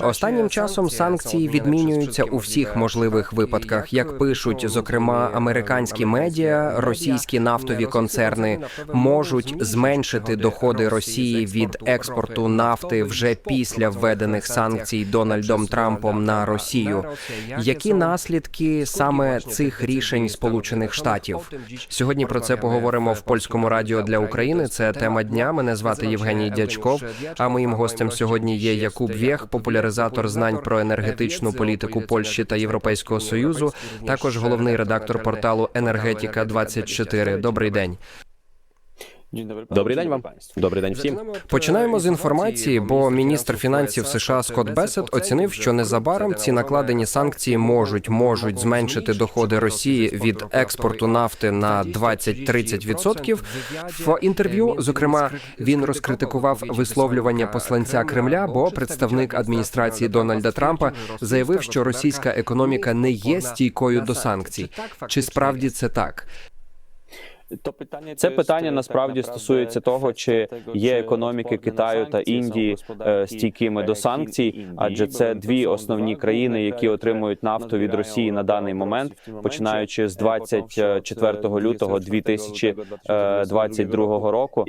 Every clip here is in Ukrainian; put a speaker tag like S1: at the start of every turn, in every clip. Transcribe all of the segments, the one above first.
S1: Останнім часом санкції відмінюються у всіх можливих випадках. Як пишуть, зокрема, американські медіа, російські нафтові концерни можуть зменшити доходи Росії від експорту нафти вже після введених санкцій Дональдом Трампом на Росію. Які наслідки саме цих рішень Сполучених Штатів? Сьогодні про це поговоримо в польському радіо для України. Це тема дня. Мене звати Євгеній Дячков. А моїм гостем сьогодні є Якуб Вєх, популяризатор знань про енергетичну політику Польщі та Європейського союзу. Також головний редактор порталу Енергетика 24 Добрий день.
S2: Добрий день вам. Добрий день всім.
S1: Починаємо з інформації, бо міністр фінансів США Скотт Бесет оцінив, що незабаром ці накладені санкції можуть можуть зменшити доходи Росії від експорту нафти на 20-30%. В інтерв'ю, зокрема, він розкритикував висловлювання посланця Кремля, бо представник адміністрації Дональда Трампа заявив, що російська економіка не є стійкою до санкцій. Чи справді це так?
S2: Це питання насправді стосується того, чи є економіки Китаю та Індії е, стійкими до санкцій, адже це дві основні країни, які отримують нафту від Росії на даний момент, починаючи з 24 лютого 2022 року.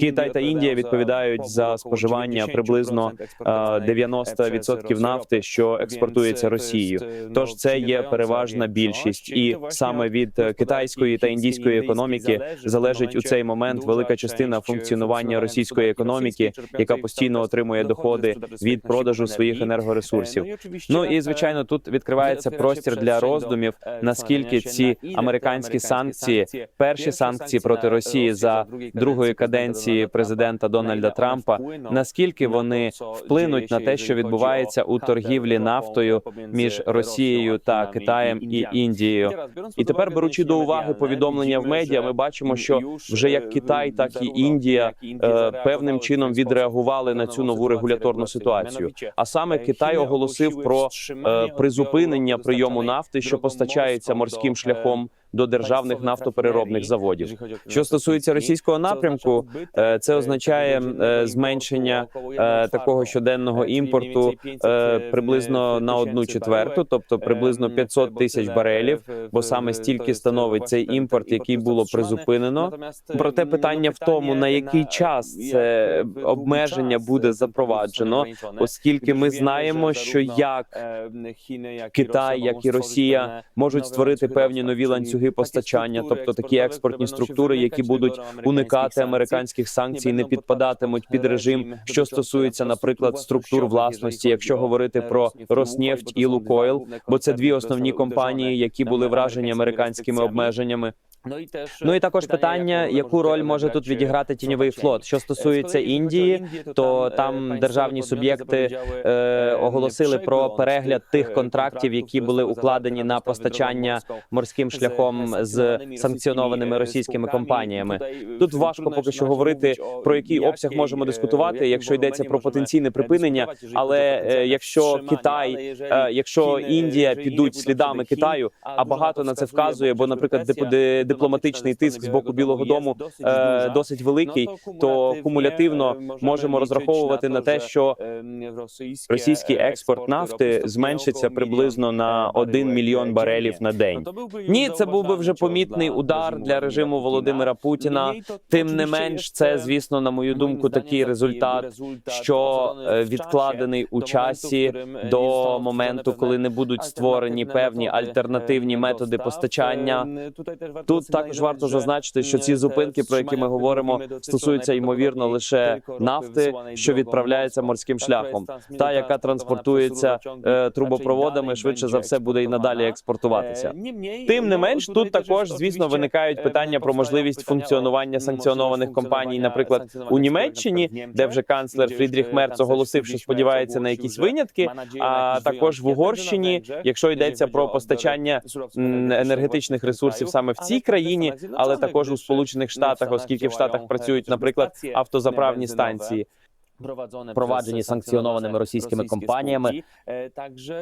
S2: Китай та Індія відповідають за споживання приблизно е, 90% нафти, що експортується Росією. Тож це є переважна більшість, і саме від е, китайської та індійської економіки залежить у цей момент велика частина функціонування російської економіки, яка постійно отримує доходи від продажу своїх енергоресурсів. Ну і звичайно, тут відкривається простір для роздумів, наскільки ці американські санкції, перші санкції проти Росії за другої каденції президента Дональда Трампа, наскільки вони вплинуть на те, що відбувається у торгівлі нафтою між Росією та Китаєм і Індією. І тепер беручи до уваги повідомлення в медіа, ми бачимо, що вже як Китай, так і Індія е, певним чином відреагували на цю нову регуляторну ситуацію. А саме Китай оголосив про е, призупинення прийому нафти, що постачається морським шляхом до державних нафтопереробних заводів. Що стосується російського напрямку, е, це означає е, зменшення е, такого щоденного імпорту е, приблизно на одну четверту, тобто приблизно 500 тисяч барелів, бо саме стільки становить цей імпорт, який було призупинено. Проте питання в тому, на який час це обмеження буде запроваджено, оскільки ми знаємо, що як Китай, як і Росія можуть створити певні нові ланцюги постачання, тобто такі експортні структури, які будуть уникати американських санкцій, не підпадатимуть під режим, що стосується, наприклад, структур власності, якщо говорити про Роснефть і Лукойл, бо це дві основні компанії, які були вражені американськими обмеженнями. Ну і також питання, яку роль може тут відіграти тіньовий флот. Що стосується Індії, то там державні суб'єкти е, оголосили про перегляд тих контрактів, які були укладені на постачання морським шляхом з санкціонованими російськими компаніями. Тут важко поки що говорити про який обсяг можемо дискутувати, якщо йдеться про потенційне припинення. Але е, якщо Китай, е, якщо Індія підуть слідами Китаю, а багато на це вказує, бо, наприклад, деп- дипломатичний тиск з боку Білого Дому е, досить великий, то кумулятивно можемо розраховувати на те, що російський експорт нафти зменшиться приблизно на 1 мільйон барелів на день. Ні, це був би вже помітний удар для режиму Володимира Путіна. Тим не менш, це звісно, на мою думку, такий результат, що е, відкладений у часі до моменту, коли не будуть створені певні альтернативні методи постачання. Тут також варто зазначити, що ці зупинки, про які ми говоримо, стосуються ймовірно лише нафти, що відправляється морським шляхом, та яка транспортується е, трубопроводами, швидше за все буде і надалі експортуватися. Тим не менш, тут також звісно виникають питання про можливість функціонування санкціонованих компаній, наприклад, у Німеччині, де вже канцлер Фрідріх Мерц оголосив, що сподівається на якісь винятки. А також в Угорщині, якщо йдеться про постачання енергетичних ресурсів саме в цій країні, але також у Сполучених Штатах, оскільки в Штатах працюють, наприклад, автозаправні станції. Впроваджені санкціонованими російськими компаніями.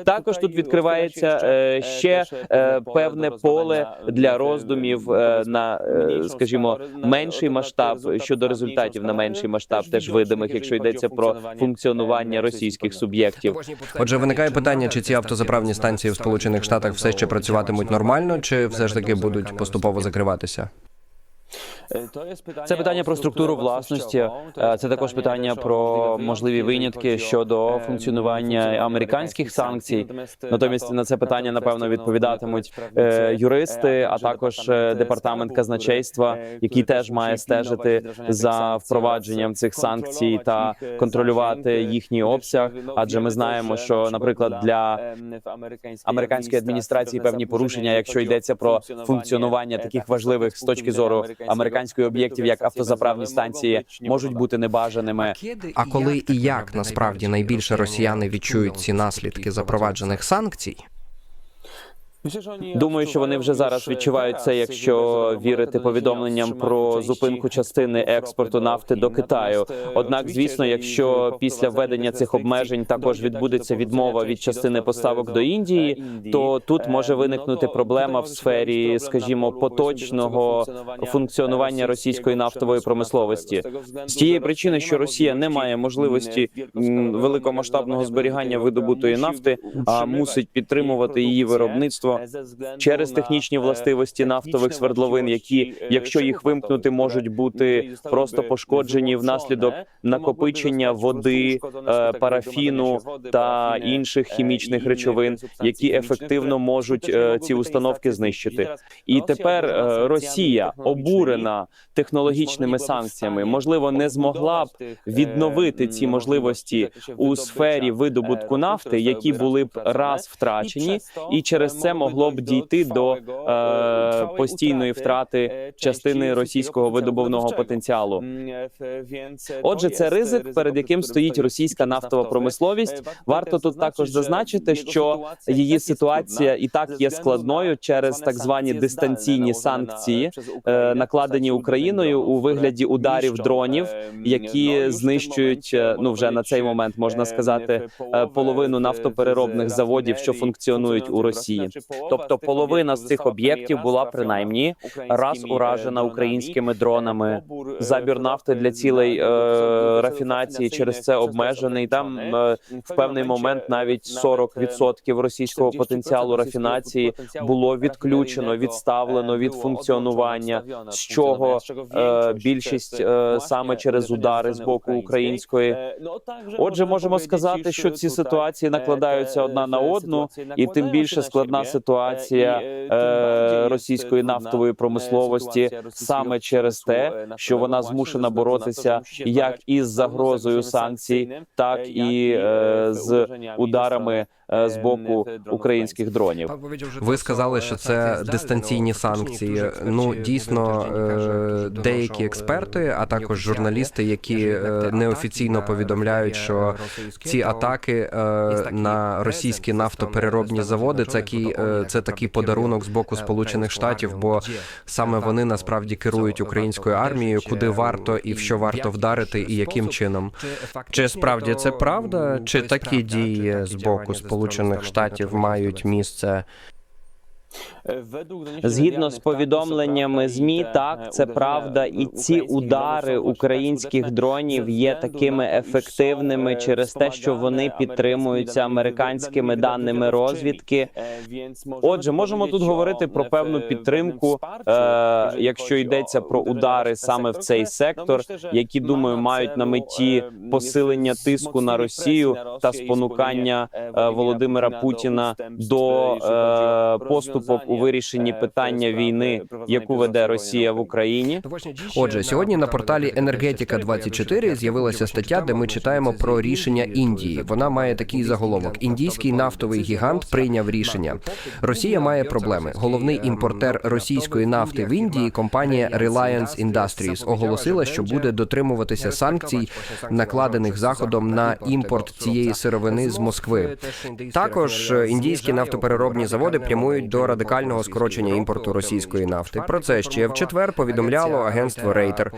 S2: Також тут відкривається е, ще е, певне поле для роздумів е, на, е, скажімо, менший масштаб щодо результатів на менший масштаб, теж видимих, якщо йдеться про функціонування російських суб'єктів.
S1: Отже, виникає питання, чи ці автозаправні станції в Сполучених Штатах все ще працюватимуть нормально, чи все ж таки будуть поступово закриватися?
S2: Це питання про структуру власності. е, Це також питання про можливі винятки щодо функціонування американських санкцій. Натомість на це питання напевно відповідатимуть е, юристи, а також е, департамент казначейства, який теж має стежити за впровадженням цих санкцій та контролювати їхній обсяг. Адже ми знаємо, що, наприклад, для американської адміністрації певні порушення, якщо йдеться про функціонування таких важливих з точки зору американської об'єктів, як автозаправні станції, можуть бути небажаними.
S1: А коли і як насправді найбільше росіяни відчують ці наслідки запроваджених санкцій?
S2: Думаю, що вони вже зараз відчувають це, якщо вірити повідомленням про зупинку частини експорту нафти до Китаю. Однак, звісно, якщо після введення цих обмежень також відбудеться відмова від частини поставок до Індії, то тут може виникнути проблема в сфері, скажімо, поточного функціонування російської нафтової промисловості. З тієї причини, що Росія не має можливості великомасштабного зберігання видобутої нафти, а мусить підтримувати її виробництво через технічні властивості нафтових свердловин, які, якщо їх вимкнути, можуть бути просто пошкоджені внаслідок накопичення води, е, парафіну та інших хімічних речовин, які ефективно можуть е, ці установки знищити. І тепер е, Росія обурена технологічними санкціями, можливо, не змогла б відновити ці можливості у сфері видобутку нафти, які були б раз втрачені, і через це могло б дійти до е, постійної втрати частини російського видобувного потенціалу. Отже, це ризик, перед яким стоїть російська нафтова промисловість. Варто тут також зазначити, що її ситуація і так є складною через так звані дистанційні санкції, е, накладені Україною у вигляді ударів дронів, які знищують е, ну вже на цей момент можна сказати е, половину нафтопереробних заводів, що функціонують у Росії. Тобто половина з цих об'єктів була принаймні раз уражена українськими дронами. Забір нафти для цілей е, рафінації через це обмежений. Там е, в певний момент навіть 40% російського потенціалу рафінації було відключено, відставлено від функціонування, з чого е, більшість е, саме через удари з боку української. Отже, можемо сказати, що ці ситуації накладаються одна на одну, і тим більше складна ситуація е, російської нафтової промисловості саме через те, що вона змушена боротися як із загрозою санкцій, так і е, з ударами е, з боку українських дронів.
S1: Ви сказали, що це дистанційні санкції. Ну дійсно, е, деякі експерти, а також журналісти, які е, неофіційно повідомляють, що ці атаки е, на російські нафтопереробні заводи це е, це такий подарунок з боку Сполучених Штатів, бо саме вони насправді керують українською армією, куди варто і в що варто вдарити, і яким чином. Чи справді це правда? Чи такі дії з боку Сполучених Штатів мають місце?
S2: Згідно з повідомленнями змі, так це правда, і ці удари українських дронів є такими ефективними через те, що вони підтримуються американськими даними розвідки. Отже, можемо тут говорити про певну підтримку, е, якщо йдеться про удари саме в цей сектор, які думаю мають на меті посилення тиску на Росію та спонукання е, Володимира Путіна до е, поступок у вирішенні питання війни, яку веде Росія в Україні.
S1: Отже, сьогодні на порталі Енергетика 24 з'явилася стаття, де ми читаємо про рішення Індії. Вона має такий заголовок: індійський нафтовий гігант прийняв рішення. Росія має проблеми. Головний імпортер російської нафти в Індії, компанія Reliance Industries, оголосила, що буде дотримуватися санкцій, накладених заходом на імпорт цієї сировини з Москви. Також е, індійські нафтопереробні заводи прямують до радикального скорочення імпорту російської нафти. Про це ще в четвер повідомляло агентство Рейтер.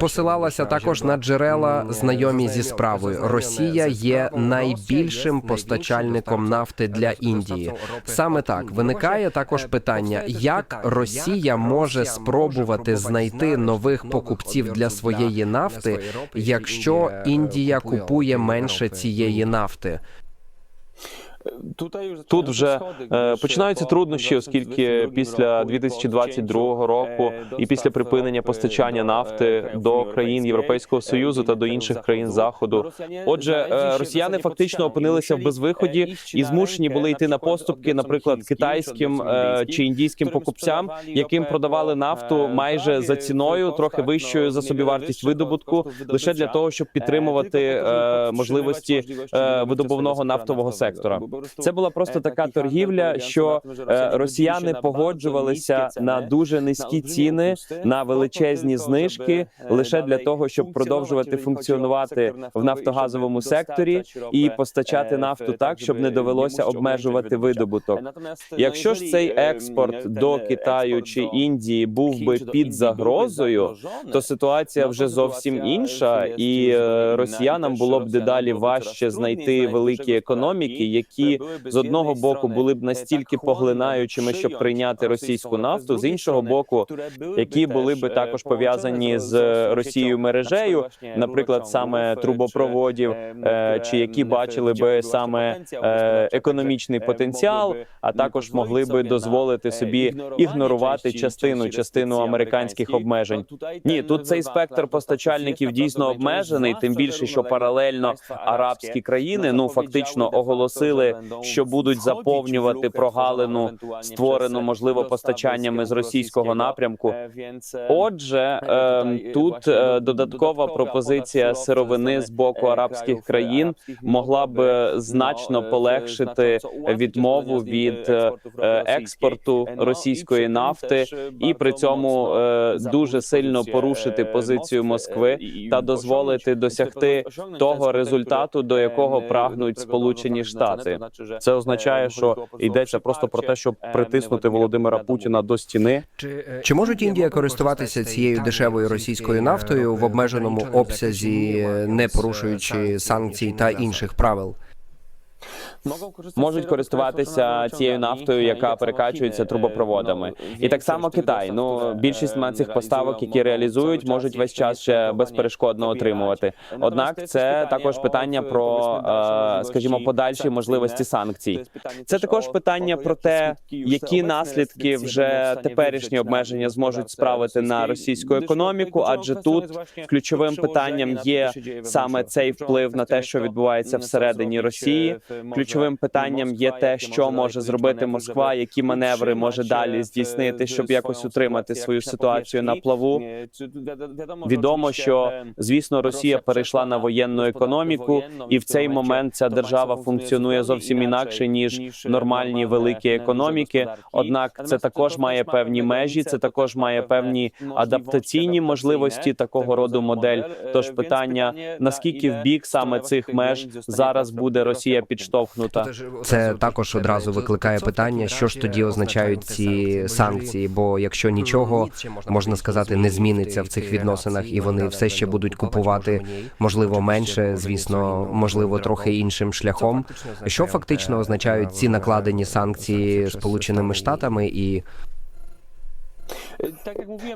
S1: Посилалася також на джерела, знайомі зі справою. Росія є найбільшим постачальником нафти для Індії. Саме так виникає також питання, як Росія може спробувати знайти нових покупців для своєї нафти, якщо Індія купує менше цієї нафти.
S2: Тут вже е, починаються труднощі, оскільки після 2022 року і після припинення постачання нафти до країн Європейського союзу та до інших країн заходу. Отже, е, росіяни фактично опинилися в безвиході і змушені були йти на поступки, наприклад, китайським е, чи індійським покупцям, яким продавали нафту майже за ціною, трохи вищою за собівартість видобутку, лише для того, щоб підтримувати можливості видобувного нафтового сектора. Це була просто така торгівля, що е, росіяни погоджувалися на дуже низькі ціни, на величезні знижки, лише для того, щоб продовжувати функціонувати в нафтогазовому секторі і постачати нафту так, щоб не довелося обмежувати видобуток. Якщо ж цей експорт до Китаю чи Індії був би під загрозою, то ситуація вже зовсім інша, і е, росіянам було б дедалі важче знайти великі економіки, які з одного боку були б настільки поглинаючими, щоб прийняти російську нафту, з іншого боку, які були би також пов'язані з Росією мережею, наприклад, саме трубопроводів, е, чи які бачили би саме е, економічний потенціал, а також могли би дозволити собі ігнорувати частину частину американських обмежень. Ні, тут цей спектр постачальників дійсно обмежений, тим більше, що паралельно арабські країни ну фактично оголосили, що будуть заповнювати прогалину, створену можливо постачаннями з російського напрямку. Отже, е, тут е, додаткова пропозиція сировини з боку арабських країн могла б значно полегшити відмову від е, експорту російської нафти, і при цьому е, дуже сильно порушити позицію Москви та дозволити досягти того результату, до якого прагнуть Сполучені Штати. Це означає, що йдеться просто про те, щоб притиснути Володимира Путіна до стіни.
S1: Чи можуть Індія користуватися цією дешевою російською нафтою в обмеженому обсязі, не порушуючи санкцій та інших правил?
S2: Можуть користуватися цією нафтою, яка перекачується трубопроводами, і так само Китай. Ну більшість на цих поставок, які реалізують, можуть весь час ще безперешкодно отримувати. Однак, це також питання про, е, скажімо, подальші можливості санкцій. Це також питання про те, які наслідки вже теперішні обмеження зможуть справити на російську економіку, адже тут ключовим питанням є саме цей вплив на те, що відбувається всередині Росії. Ключовим питанням є те, що може зробити Москва, які маневри може далі здійснити, щоб якось утримати свою ситуацію на плаву. Відомо, що звісно Росія перейшла на воєнну економіку, і в цей момент ця держава функціонує зовсім інакше ніж нормальні великі економіки. Однак це також має певні межі, це також має певні адаптаційні можливості такого роду модель. Тож питання наскільки в бік саме цих меж зараз буде Росія підштовхнута.
S1: Це також одразу викликає питання, що ж тоді означають ці санкції. Бо якщо нічого можна сказати не зміниться в цих відносинах, і вони все ще будуть купувати, можливо, менше, звісно, можливо, трохи іншим шляхом. Що фактично означають ці накладені санкції Сполученими Штатами і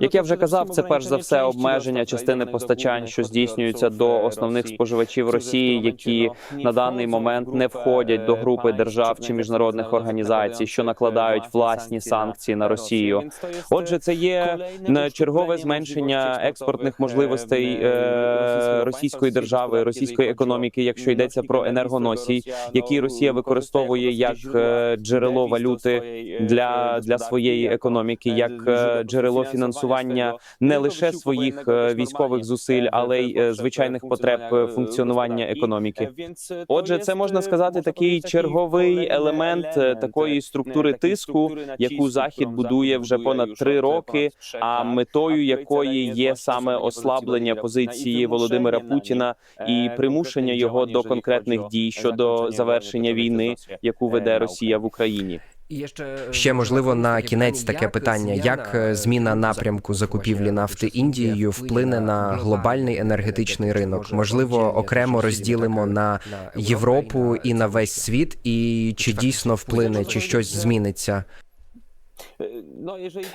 S2: Як я вже казав, це перш за все обмеження частини постачань, що здійснюються до основних споживачів Росії, які на даний момент не входять до групи держав чи міжнародних організацій, що накладають власні санкції на Росію. Отже, це є чергове зменшення експортних можливостей е, російської держави, російської економіки, якщо йдеться про енергоносій, які Росія використовує як е, джерело валюти для, для своєї економіки, як е, джерело фінансування не лише своїх е, військових зусиль, але й е, звичайних потреб е, функціонування економіки. Отже, це можна сказати такий черговий елемент е, такої структури тиску, яку захід будує вже понад три роки. А метою якої є саме ослаблення позиції Володимира Путіна і примушення його до конкретних дій щодо завершення війни, яку веде Росія в Україні.
S1: Ще можливо на кінець таке питання: як е, зміна напрямку закупівлі нафти Індією вплине на глобальний енергетичний ринок? Можливо, окремо розділимо на Європу і на весь світ, і чи дійсно вплине, чи щось зміниться?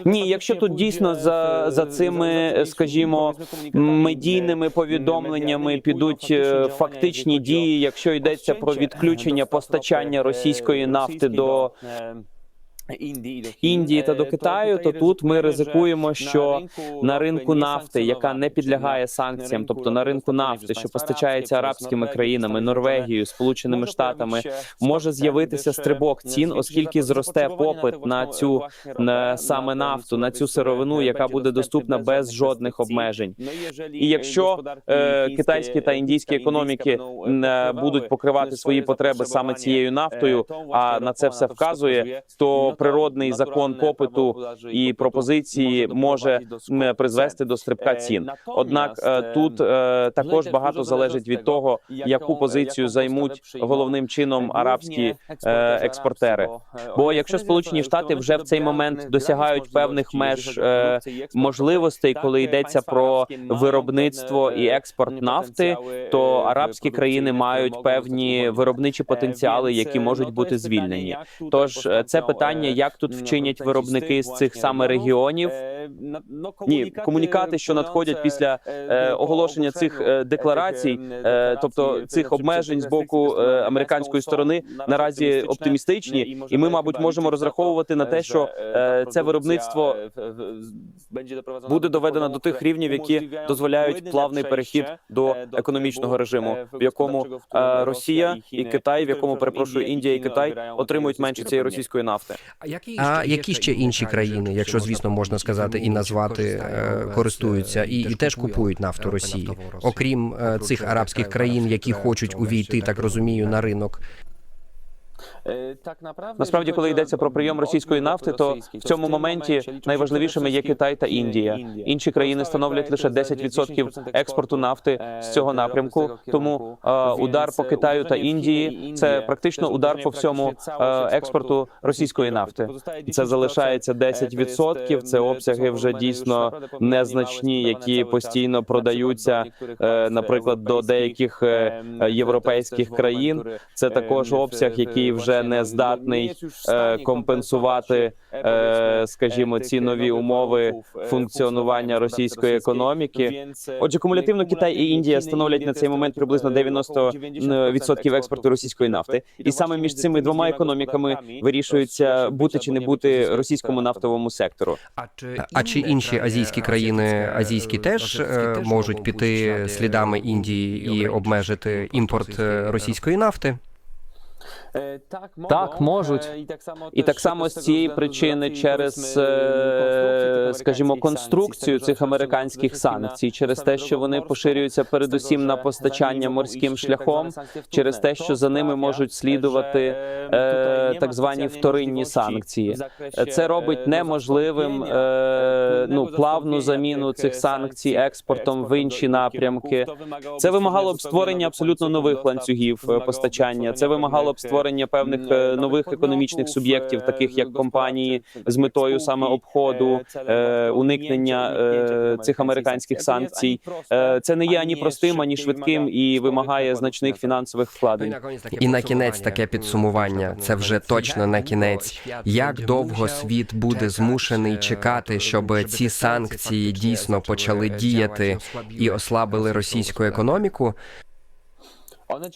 S2: Ні, якщо тут дійсно за, за цими, скажімо, медійними повідомленнями підуть е, фактичні дії, якщо йдеться про відключення постачання російської нафти до Індії та до Китаю, то тут ми ризикуємо, що на ринку нафти, яка не підлягає санкціям, тобто на ринку нафти, що постачається арабськими країнами, Норвегією, Сполученими Штатами, може з'явитися стрибок цін, оскільки зросте попит на цю на саме нафту, на цю сировину, яка буде доступна без жодних обмежень. І якщо е, китайські та індійські економіки не будуть покривати свої потреби саме цією нафтою, а на це все вказує, то природний закон попиту і пропозиції може призвести до стрибка цін. Однак е, тут е, також багато залежить від того, яку позицію займуть головним чином арабські е, експортери. Бо якщо Сполучені Штати вже в цей момент досягають певних меж е, можливостей, коли йдеться про виробництво і експорт нафти, то арабські країни мають певні виробничі потенціали, які можуть бути звільнені. Тож е, це питання, як тут вчинять виробники з цих саме регіонів. Ні, комунікати, що надходять після е, оголошення цих е, декларацій, е, тобто цих обмежень з боку е, американської сторони, наразі оптимістичні, і ми, мабуть, можемо розраховувати на те, що е, це виробництво буде доведено до тих рівнів, які дозволяють плавний перехід до економічного режиму, в якому е, Росія і Китай, в якому перепрошую Індія і Китай отримують менше цієї російської нафти.
S1: А які ще інші країни, якщо звісно можна сказати і назвати, е, користуються і, і теж купують нафту Росії, окрім е, цих арабських країн, які хочуть увійти, так розумію, на ринок.
S2: Насправді, коли йдеться про прийом російської нафти, то в цьому моменті найважливішими є Китай та Індія. Інші країни становлять лише 10% експорту нафти з цього напрямку. Тому е, удар по Китаю та Індії це практично удар по всьому е, експорту російської нафти. Це залишається 10%. Це обсяги вже дійсно незначні, які постійно продаються, е, наприклад, до деяких е, європейських країн. Це також обсяг, який вже не здатний е, компенсувати, е, скажімо, ці нові умови функціонування російської економіки. Отже, кумулятивно Китай і Індія становлять на цей момент приблизно 90% експорту російської нафти, і саме між цими двома економіками вирішується бути чи не бути російському нафтовому сектору.
S1: А чи інші азійські країни азійські теж е, можуть піти слідами Індії і обмежити імпорт е, російської нафти?
S2: Так, можуть. І так само з цієї причини, через, е, скажімо, конструкцію цих американських санкцій, через те, що вони поширюються передусім на постачання морським шляхом, через те, що за ними можуть слідувати е, так звані вторинні санкції. Це робить неможливим е, ну плавну заміну цих санкцій експортом в інші напрямки. Це вимагало б створення абсолютно нових ланцюгів е, постачання. Це вимагало б створення певних е, нових економічних суб'єктів, таких як компанії, з метою саме обходу, е, уникнення е, цих американських санкцій. Е, Це не є ані простим, ані швидким і вимагає значних фінансових вкладень.
S1: І на кінець таке підсумування. Це вже точно на кінець. Як довго світ буде змушений чекати, щоб ці санкції дійсно почали діяти і ослабили російську економіку?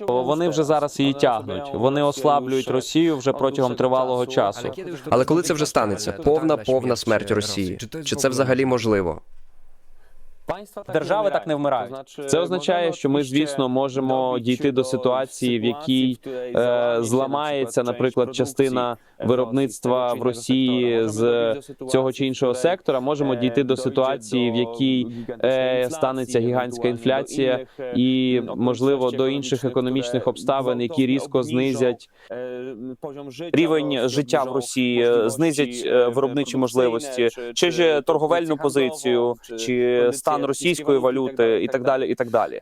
S2: Вони вже зараз її тягнуть. Вони ослаблюють Росію вже протягом тривалого часу.
S1: Але коли це вже станеться? Повна повна смерть Росії. Чи це взагалі можливо?
S2: Держави так не вмирають. Це означає, що ми, звісно, можемо дійти до ситуації, в якій е, зламається, наприклад, частина виробництва в Росії з цього чи іншого сектора. Можемо дійти до ситуації, в якій е, станеться гігантська інфляція, і можливо до інших економічних обставин, які різко знизять рівень життя в Росії, знизять е, виробничі можливості, чи ж торговельну позицію, чи стан російської валюти, і так далі. І так далі.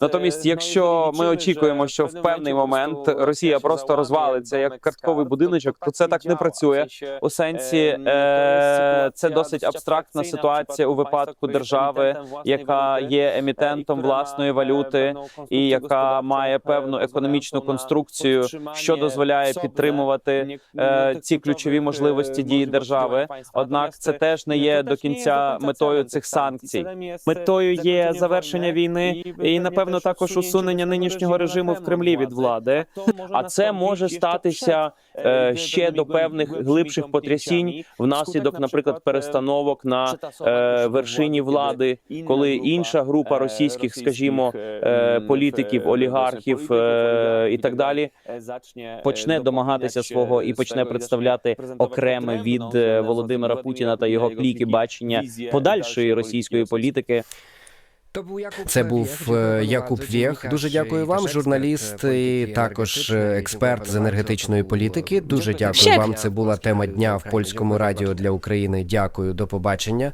S2: Натомість, якщо ми очікуємо, що в певний момент Росія просто розвалиться як картковий будиночок, то це так не працює. У сенсі е, це досить абстрактна ситуація у випадку держави, яка є емітентом власної валюти і яка має певну економічну конструкцію, що дозволяє підтримувати е, ці ключові можливості дії держави. Однак це теж не є до кінця метою цих санкцій. Метою є завершення війни і напевно також усунення нинішнього режиму в Кремлі від влади. А це може статися е, ще до певних глибших потрясінь внаслідок, наприклад, перестановок на е, вершині влади, коли інша група російських, скажімо, е, політиків, олігархів е, і так далі почне домагатися свого і почне представляти окреме від е, Володимира Путіна та його кліки бачення подальшої російської політики.
S1: Це був е, Якуб Вєх. Дуже дякую вам, журналіст і також е, експерт з енергетичної політики. Дуже дякую вам. Це була тема дня в польському радіо для України. Дякую, до побачення.